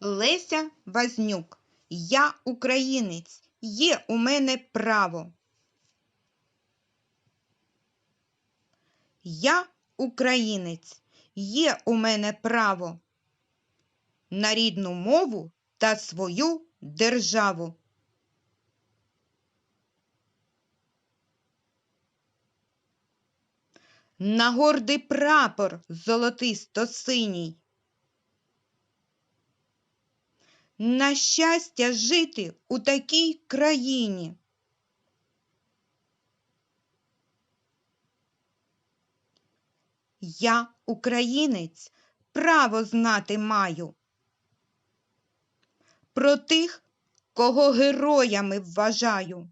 Леся Вазнюк. Я українець. Є у мене право. Я українець. Є у мене право на рідну мову та свою державу. На гордий прапор золотисто-синій. На щастя жити у такій країні. Я, українець, право знати маю. Про тих, кого героями вважаю.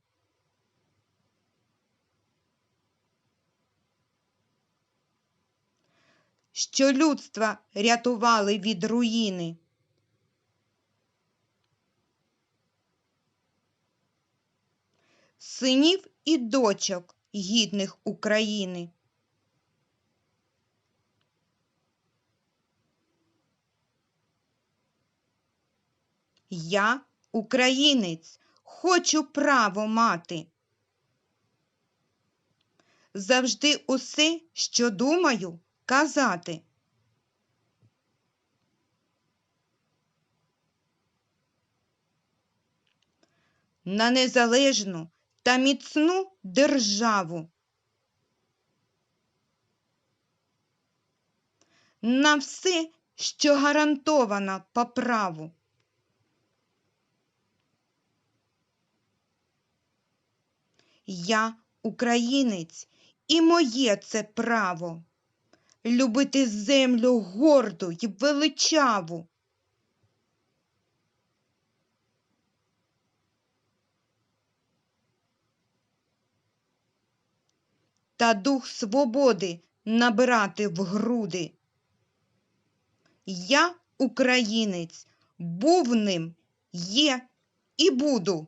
Що людства рятували від руїни. Синів і дочок гідних України. Я, українець, хочу право мати. Завжди усе, що думаю, казати. На незалежну та міцну державу. На все, що гарантовано по праву. Я українець, і моє це право любити землю горду й величаву. Та дух свободи набирати в груди. Я українець, був ним, є і буду.